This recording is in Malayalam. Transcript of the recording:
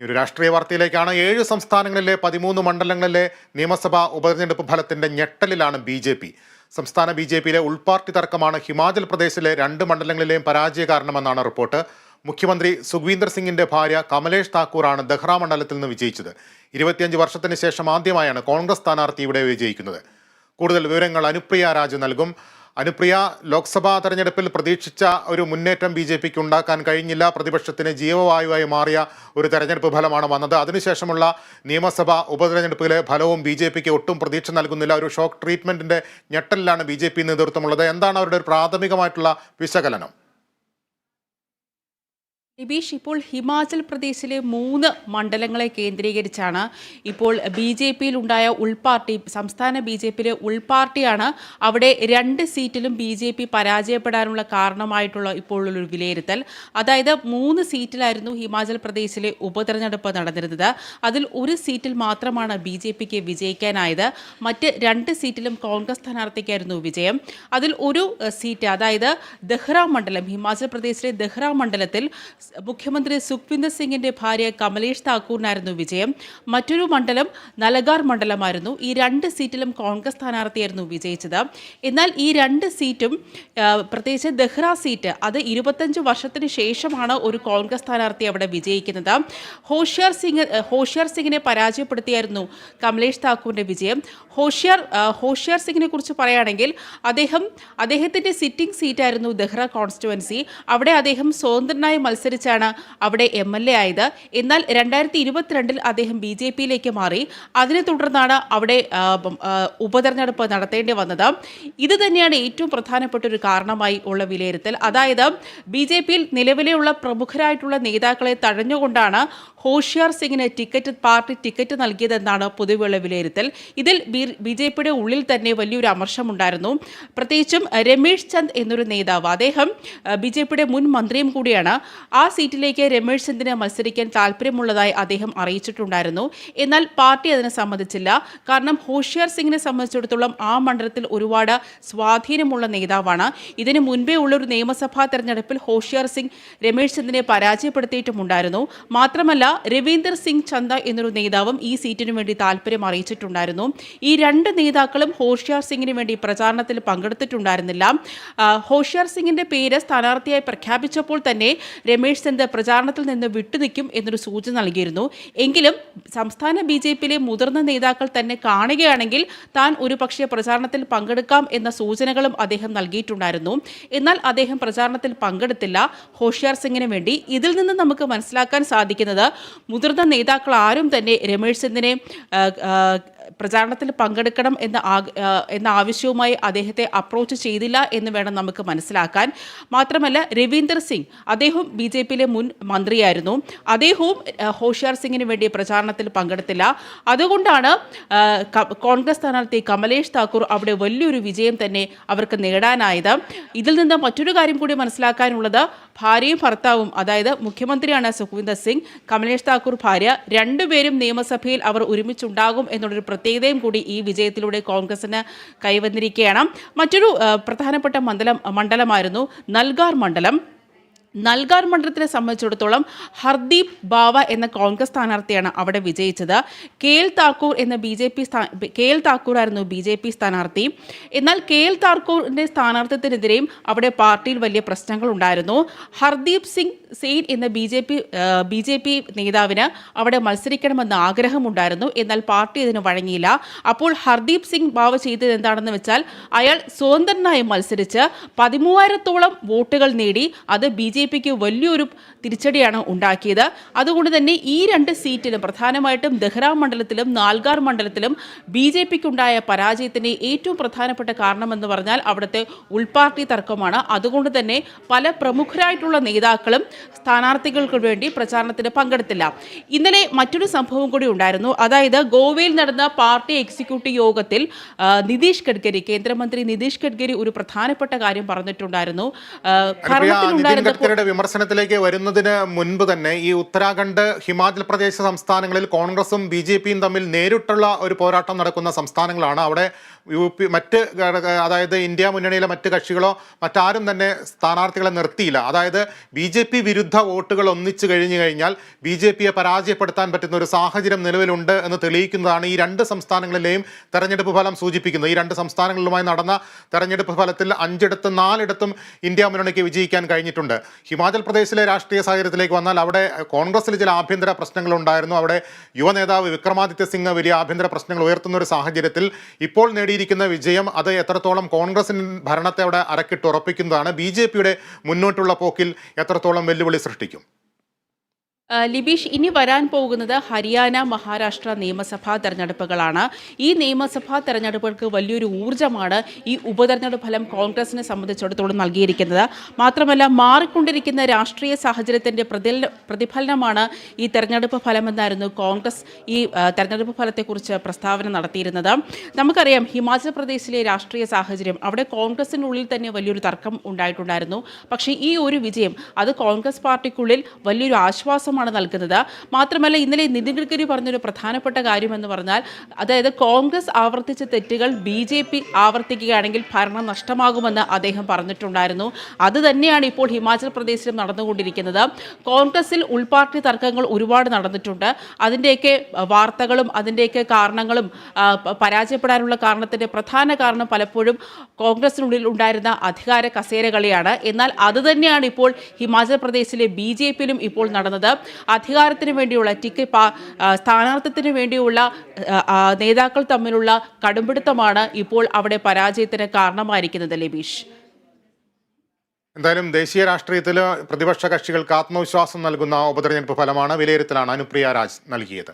ഒരു രാഷ്ട്രീയ വാർത്തയിലേക്കാണ് ഏഴ് സംസ്ഥാനങ്ങളിലെ പതിമൂന്ന് മണ്ഡലങ്ങളിലെ നിയമസഭാ ഉപതെരഞ്ഞെടുപ്പ് ഫലത്തിന്റെ ഞെട്ടലിലാണ് ബി ജെ പി. സംസ്ഥാന ബി ജെ പിയിലെ ഉൾപാർട്ടി തർക്കമാണ് ഹിമാചൽ പ്രദേശിലെ രണ്ട് മണ്ഡലങ്ങളിലെയും പരാജയ കാരണമെന്നാണ് റിപ്പോർട്ട്. മുഖ്യമന്ത്രി സുഖ്വീന്ദർ സിംഗിന്റെ ഭാര്യ കമലേഷ് താക്കൂറാണ് ദഹ്റ മണ്ഡലത്തിൽ നിന്ന് വിജയിച്ചത്. ഇരുപത്തിയഞ്ച് വർഷത്തിന് ശേഷം ആദ്യമായാണ് കോൺഗ്രസ് സ്ഥാനാർത്ഥി ഇവിടെ വിജയിക്കുന്നത്. കൂടുതൽ വിവരങ്ങൾ അനുപ്രിയ രാജു നൽകും. അനുപ്രിയ ലോക്സഭാ തെരഞ്ഞെടുപ്പിൽ പ്രതീക്ഷിച്ച ഒരു മുന്നേറ്റം ബി ജെ പിക്ക് ഉണ്ടാക്കാൻ കഴിഞ്ഞില്ല. പ്രതിപക്ഷത്തിന് ജീവവായുവായി മാറിയ ഒരു തെരഞ്ഞെടുപ്പ് ഫലമാണ് വന്നത്. അതിനുശേഷമുള്ള നിയമസഭാ ഉപതെരഞ്ഞെടുപ്പിലെ ഫലവും ബി ജെ പിക്ക് ഒട്ടും പ്രതീക്ഷ നൽകുന്നില്ല. ഒരു ഷോക്ക് ട്രീറ്റ്മെന്റിന്റെ ഞെട്ടലിലാണ് ബി ജെ പി നേതൃത്വമുള്ളത്. എന്താണ് അവരുടെ പ്രാഥമികമായിട്ടുള്ള വിശകലനം? നിബീഷ് ഇപ്പോൾ ഹിമാചൽ പ്രദേശിലെ മൂന്ന് മണ്ഡലങ്ങളെ കേന്ദ്രീകരിച്ചാണ് ഇപ്പോൾ ബി ജെ പിയിൽ ഉണ്ടായ ഉൾപാർട്ടി സംസ്ഥാന ബി ജെ പിയിലെ ഉൾപാർട്ടിയാണ് അവിടെ രണ്ട് സീറ്റിലും ബി ജെ പി പരാജയപ്പെടാനുള്ള കാരണമായിട്ടുള്ള ഇപ്പോഴുള്ളൊരു വിലയിരുത്തൽ. അതായത് മൂന്ന് സീറ്റിലായിരുന്നു ഹിമാചൽ പ്രദേശിലെ ഉപതെരഞ്ഞെടുപ്പ് നടന്നിരുന്നത്. അതിൽ ഒരു സീറ്റിൽ മാത്രമാണ് ബി ജെ പിക്ക് വിജയിക്കാനായത്. മറ്റ് രണ്ട് സീറ്റിലും കോൺഗ്രസ് സ്ഥാനാർത്ഥിക്കായിരുന്നു വിജയം. അതിൽ ഒരു സീറ്റ് അതായത് ദഹ്റ മണ്ഡലം ഹിമാചൽ പ്രദേശിലെ ദഹ്റ മണ്ഡലത്തിൽ മുഖ്യമന്ത്രി സുഖ്വിന്ദർ സിംഗിന്റെ ഭാര്യ കമലേഷ് താക്കൂറിനായിരുന്നു വിജയം. മറ്റൊരു മണ്ഡലം നലഗാർ മണ്ഡലമായിരുന്നു. ഈ രണ്ട് സീറ്റിലും കോൺഗ്രസ് സ്ഥാനാർത്ഥിയായിരുന്നു വിജയിച്ചത്. എന്നാൽ ഈ രണ്ട് സീറ്റും പ്രത്യേകിച്ച് ദഹ്റ സീറ്റ് അത് ഇരുപത്തഞ്ച് വർഷത്തിന് ശേഷമാണ് ഒരു കോൺഗ്രസ് സ്ഥാനാർത്ഥി അവിടെ വിജയിക്കുന്നത്. ഹോഷിയാർ സിംഗ് ഹോഷിയാർ സിംഗിനെ പരാജയപ്പെടുത്തിയായിരുന്നു കമലേഷ് താക്കൂറിന്റെ വിജയം. ഹോഷിയാർ ഹോഷിയാർ സിംഗിനെ കുറിച്ച് പറയുകയാണെങ്കിൽ അദ്ദേഹം അദ്ദേഹത്തിന്റെ സിറ്റിംഗ് സീറ്റായിരുന്നു ദഹ്റ കോൺസ്റ്റിറ്റുവൻസി അവിടെ അദ്ദേഹം സ്വതന്ത്രനായി മത്സരിച്ചാണ് അവിടെ എം എൽ എ ആയത്. എന്നാൽ രണ്ടായിരത്തി ഇരുപത്തിരണ്ടിൽ അദ്ദേഹം ബി ജെ പിയിലേക്ക് മാറി. അതിനെ തുടർന്നാണ് അവിടെ ഉപതെരഞ്ഞെടുപ്പ് നടത്തേണ്ടി വന്നത്. ഇത് തന്നെയാണ് ഏറ്റവും പ്രധാനപ്പെട്ട ഒരു കാരണമായി ഉള്ള വിലയിരുത്തൽ. അതായത് ബി ജെ പിയിൽ നിലവിലെയുള്ള പ്രമുഖരായിട്ടുള്ള നേതാക്കളെ തഴഞ്ഞുകൊണ്ടാണ് ഹോഷിയാർ സിംഗിന് ടിക്കറ്റ് പാർട്ടി ടിക്കറ്റ് നൽകിയതെന്നാണ് പൊതുവെയുള്ള വിലയിരുത്തൽ. ഇതിൽ ബി ജെ പിയുടെ ഉള്ളിൽ തന്നെ വലിയൊരു അമർഷമുണ്ടായിരുന്നു. പ്രത്യേകിച്ചും രമേഷ് ചന്ദ് എന്നൊരു നേതാവ്. അദ്ദേഹം ബി ജെ പിയുടെ മുൻ മന്ത്രിയും കൂടിയാണ്. ആ സീറ്റിലേക്ക് രമേഷ് ചന്ദിന് മത്സരിക്കാൻ താല്പര്യമുള്ളതായി അദ്ദേഹം അറിയിച്ചിട്ടുണ്ടായിരുന്നു. എന്നാൽ പാർട്ടി അതിനെ സമ്മതിച്ചില്ല. കാരണം ഹോഷിയാർ സിംഗിനെ സംബന്ധിച്ചിടത്തോളം ആ മണ്ഡലത്തിൽ ഒരുപാട് സ്വാധീനമുള്ള നേതാവാണ്. ഇതിനു മുൻപേ ഉള്ളൊരു നിയമസഭാ തെരഞ്ഞെടുപ്പിൽ ഹോഷിയാർ സിംഗ് രമേഷ് ചന്ദിനെ പരാജയപ്പെടുത്തിയിട്ടുമുണ്ടായിരുന്നു. മാത്രമല്ല രവീന്ദർ സിംഗ് ചന്ദ എന്നൊരു നേതാവും ഈ സീറ്റിനു വേണ്ടി താല്പര്യം അറിയിച്ചിട്ടുണ്ടായിരുന്നു. ഈ രണ്ട് നേതാക്കളും ഹോഷിയാർ സിംഗിന് വേണ്ടി പ്രചാരണത്തിൽ പങ്കെടുത്തിട്ടുണ്ടായിരുന്നില്ല. ഹോഷിയാർ സിംഗിന്റെ പേര് സ്ഥാനാർത്ഥിയായി പ്രഖ്യാപിച്ചപ്പോൾ തന്നെ രമേശ് ചന്ദ് പ്രചാരണത്തിൽ നിന്ന് വിട്ടുനിൽക്കും എന്നൊരു സൂചന നൽകിയിരുന്നു. എങ്കിലും സംസ്ഥാന ബി ജെ പിയിലെ മുതിർന്ന നേതാക്കൾ തന്നെ കാണുകയാണെങ്കിൽ താൻ ഒരു പക്ഷേ പ്രചാരണത്തിൽ പങ്കെടുക്കാം എന്ന സൂചനകളും അദ്ദേഹം നൽകിയിട്ടുണ്ടായിരുന്നു. എന്നാൽ അദ്ദേഹം പ്രചാരണത്തിൽ പങ്കെടുത്തില്ല. ഹോഷിയാർ സിംഗിന് വേണ്ടി ഇതിൽ നിന്ന് നമുക്ക് മനസ്സിലാക്കാൻ സാധിക്കുന്നത് മുതിർന്ന നേതാക്കൾ ആരും തന്നെ രമേശ് ആ, പ്രചാരണത്തിൽ പങ്കെടുക്കണം എന്ന എന്ന ആവശ്യവുമായി അദ്ദേഹത്തെ അപ്രോച്ച് ചെയ്തില്ല എന്ന് വേണം നമുക്ക് മനസ്സിലാക്കാൻ. മാത്രമല്ല രവീന്ദർ സിംഗ് അദ്ദേഹം ബി ജെ പിയിലെ മുൻ മന്ത്രിയായിരുന്നു. അദ്ദേഹവും ഹോഷിയാർ സിംഗിന് വേണ്ടി പ്രചാരണത്തിൽ പങ്കെടുത്തില്ല. അതുകൊണ്ടാണ് കോൺഗ്രസ് സ്ഥാനാർത്ഥി കമലേഷ് താക്കൂർ അവിടെ വലിയൊരു വിജയം തന്നെ അവർക്ക് നേടാനായത്. ഇതിൽ നിന്ന് മറ്റൊരു കാര്യം കൂടി മനസ്സിലാക്കാനുള്ളത് ഭാര്യയും ഭർത്താവും അതായത് മുഖ്യമന്ത്രിയാണ് സുഖ്വിന്ദർ സിംഗ് കമലേഷ് താക്കൂർ ഭാര്യ രണ്ടുപേരും നിയമസഭയിൽ അവർ ഒരുമിച്ചുണ്ടാകും എന്നുള്ളൊരു പ്രത്യേകതയും കൂടി ഈ വിജയത്തിലൂടെ കോൺഗ്രസിന് കൈവന്നിരിക്കുകയാണ്. മറ്റൊരു പ്രധാനപ്പെട്ട മണ്ഡലം മണ്ഡലമായിരുന്നു നൽഗാർ മണ്ഡലം. നൽഗാർ മണ്ഡലത്തിനെ സംബന്ധിച്ചിടത്തോളം ഹർദീപ് ബാവ എന്ന കോൺഗ്രസ് സ്ഥാനാർത്ഥിയാണ് അവിടെ വിജയിച്ചത്. കെ എൽ താക്കൂർ എന്ന ബി ജെ പി സ്ഥാ കെ എൽ താക്കൂർ ആയിരുന്നു ബി ജെ പി സ്ഥാനാർത്ഥി. എന്നാൽ കെ എൽ താക്കൂറിന്റെ സ്ഥാനാർത്ഥിത്വത്തിനെതിരെയും അവിടെ പാർട്ടിയിൽ വലിയ പ്രശ്നങ്ങൾ ഉണ്ടായിരുന്നു ഹർദീപ് സിംഗ് സെയിൻ എന്ന B J P B J P നേതാവിന് അവിടെ മത്സരിക്കണമെന്ന് ആഗ്രഹമുണ്ടായിരുന്നു. എന്നാൽ പാർട്ടി ഇതിന് വഴങ്ങിയില്ല. അപ്പോൾ ഹർദീപ് സിംഗ് ബാവ ചെയ്തത് എന്താണെന്ന് വെച്ചാൽ അയാൾ സ്വതന്ത്രനായി മത്സരിച്ച് പതിമൂവായിരത്തോളം വോട്ടുകൾ നേടി അത് ബി ജെ പിക്ക് വലിയൊരു തിരിച്ചടിയാണ് ഉണ്ടാക്കിയത്. അതുകൊണ്ട് തന്നെ ഈ രണ്ട് സീറ്റിലും പ്രധാനമായിട്ടും ദഹ്റ മണ്ഡലത്തിലും നാൽഗാർ മണ്ഡലത്തിലും ബി ജെ പിക്കുണ്ടായ പരാജയത്തിന്റെ ഏറ്റവും പ്രധാനപ്പെട്ട കാരണമെന്ന് പറഞ്ഞാൽ അവിടുത്തെ ഉൾപാർട്ടി തർക്കമാണ്. അതുകൊണ്ട് തന്നെ പല പ്രമുഖരായിട്ടുള്ള നേതാക്കളും സ്ഥാനാർത്ഥികൾക്ക് വേണ്ടി പ്രചാരണത്തിന് പങ്കെടുത്തില്ല. ഇന്നലെ മറ്റൊരു സംഭവം കൂടി ഉണ്ടായിരുന്നു. അതായത് ഗോവയിൽ നടന്ന പാർട്ടി എക്സിക്യൂട്ടീവ് യോഗത്തിൽ നിതീഷ് ഗഡ്കരി കേന്ദ്രമന്ത്രി നിതീഷ് ഗഡ്കരി ഒരു പ്രധാനപ്പെട്ട കാര്യം പറഞ്ഞിട്ടുണ്ടായിരുന്നു. ഗഡ്കരിയുടെ വിമർശനത്തിലേക്ക് വരുന്നതിന് മുൻപ് തന്നെ ഈ ഉത്തരാഖണ്ഡ് ഹിമാചൽ പ്രദേശ് സംസ്ഥാനങ്ങളിൽ കോൺഗ്രസും ബി ജെ പിയും തമ്മിൽ നേരിട്ടുള്ള ഒരു പോരാട്ടം നടക്കുന്ന സംസ്ഥാനങ്ങളാണ്. അവിടെ യു പി മറ്റ് അതായത് ഇന്ത്യ മുന്നണിയിലെ മറ്റ് കക്ഷികളോ മറ്റാരും തന്നെ സ്ഥാനാർത്ഥികളെ നിർത്തിയില്ല. അതായത് ബി ജെ പി വിരുദ്ധ വോട്ടുകൾ ഒന്നിച്ചു കഴിഞ്ഞു കഴിഞ്ഞാൽ ബി ജെ പിയെ പരാജയപ്പെടുത്താൻ പറ്റുന്ന ഒരു സാഹചര്യം നിലവിലുണ്ട് എന്ന് തെളിയിക്കുന്നതാണ് ഈ രണ്ട് സംസ്ഥാനങ്ങളിലെയും തെരഞ്ഞെടുപ്പ് ഫലം സൂചിപ്പിക്കുന്നത്. ഈ രണ്ട് സംസ്ഥാനങ്ങളിലുമായി നടന്ന തെരഞ്ഞെടുപ്പ് ഫലത്തിൽ അഞ്ചിടത്ത് നാലിടത്തും ഇന്ത്യ മുന്നണിക്ക് വിജയിക്കാൻ കഴിഞ്ഞിട്ടുണ്ട്. ഹിമാചൽ പ്രദേശിലെ രാഷ്ട്രീയ സാഹചര്യത്തിലേക്ക് വന്നാൽ അവിടെ കോൺഗ്രസിൽ ചില ആഭ്യന്തര പ്രശ്നങ്ങളുണ്ടായിരുന്നു. അവിടെ യുവ നേതാവ് വിക്രമാദിത്യ സിംഗ് വലിയ ആഭ്യന്തര പ്രശ്നങ്ങൾ ഉയർത്തുന്ന ഒരു സാഹചര്യത്തിൽ ഇപ്പോൾ നേടിയിരിക്കുന്ന വിജയം അത് എത്രത്തോളം കോൺഗ്രസിന് ഭരണത്തെ അവിടെ അരക്കിട്ട് ഉറപ്പിക്കുന്നതാണ്. ബി ജെ പിയുടെ മുന്നോട്ടുള്ള പോക്കിൽ എത്രത്തോളം വെല്ലുവിളി സൃഷ്ടിക്കും. ലിബീഷ് ഇനി വരാൻ പോകുന്നത് ഹരിയാന മഹാരാഷ്ട്ര നിയമസഭാ തെരഞ്ഞെടുപ്പുകളാണ്. ഈ നിയമസഭാ തെരഞ്ഞെടുപ്പുകൾക്ക് വലിയൊരു ഊർജമാണ് ഈ ഉപതെരഞ്ഞെടുപ്പ് ഫലം കോൺഗ്രസിനെ സംബന്ധിച്ചിടത്തോളം നൽകിയിരിക്കുന്നത്. മാത്രമല്ല മാറിക്കൊണ്ടിരിക്കുന്ന രാഷ്ട്രീയ സാഹചര്യത്തിന്റെ പ്രതിഫലനമാണ് ഈ തെരഞ്ഞെടുപ്പ് ഫലമെന്നായിരുന്നു കോൺഗ്രസ് ഈ തെരഞ്ഞെടുപ്പ് ഫലത്തെക്കുറിച്ച് പ്രസ്താവന നടത്തിയിരുന്നത്. നമുക്കറിയാം ഹിമാചൽ പ്രദേശിലെ രാഷ്ട്രീയ സാഹചര്യം അവിടെ കോൺഗ്രസിനുള്ളിൽ തന്നെ വലിയൊരു തർക്കം ഉണ്ടായിട്ടുണ്ടായിരുന്നു. പക്ഷേ ഈ ഒരു വിജയം അത് കോൺഗ്രസ് പാർട്ടിക്കുള്ളിൽ വലിയൊരു ആശ്വാസമാണ് നൽകുന്നത്. മാത്രമല്ല ഇന്നലെ നിതിൻ ഗഡ്കരി പറഞ്ഞൊരു പ്രധാനപ്പെട്ട കാര്യമെന്ന് പറഞ്ഞാൽ അതായത് കോൺഗ്രസ് ആവർത്തിച്ച തെറ്റുകൾ ബി ജെ പി ആവർത്തിക്കുകയാണെങ്കിൽ ഭരണം നഷ്ടമാകുമെന്ന് അദ്ദേഹം പറഞ്ഞിട്ടുണ്ടായിരുന്നു. അത് തന്നെയാണ് ഇപ്പോൾ ഹിമാചൽ പ്രദേശിലും നടന്നുകൊണ്ടിരിക്കുന്നത്. കോൺഗ്രസിൽ ഉൾപാർട്ടി തർക്കങ്ങൾ ഒരുപാട് നടന്നിട്ടുണ്ട്. അതിന്റെയൊക്കെ വാർത്തകളും അതിന്റെയൊക്കെ കാരണങ്ങളും പരാജയപ്പെടാനുള്ള കാരണത്തിന്റെ പ്രധാന കാരണം പലപ്പോഴും കോൺഗ്രസിനുള്ളിൽ ഉണ്ടായിരുന്ന അധികാര കസേരകളിയാണ്. എന്നാൽ അത് തന്നെയാണ് ഇപ്പോൾ ഹിമാചൽ പ്രദേശിലെ ബി ജെ പിയിലും ഇപ്പോൾ നടന്നത്. അധികാരത്തിന് വേണ്ടിയുള്ള ടിക്കറ്റ് ആ, വേണ്ടിയുള്ള നേതാക്കൾ തമ്മിലുള്ള കടുംപിടുത്തമാണ് ഇപ്പോൾ അവിടെ പരാജയത്തിന് കാരണമായിരിക്കുന്നത് ലബീഷ്. എന്തായാലും ദേശീയ രാഷ്ട്രീയത്തിൽ പ്രതിപക്ഷ കക്ഷികൾക്ക് ആത്മവിശ്വാസം നൽകുന്ന ഉപതെരഞ്ഞെടുപ്പ് ഫലമാണ് വിലയിരുത്തലാണ് അനുപ്രിയ രാജ് നൽകിയത്.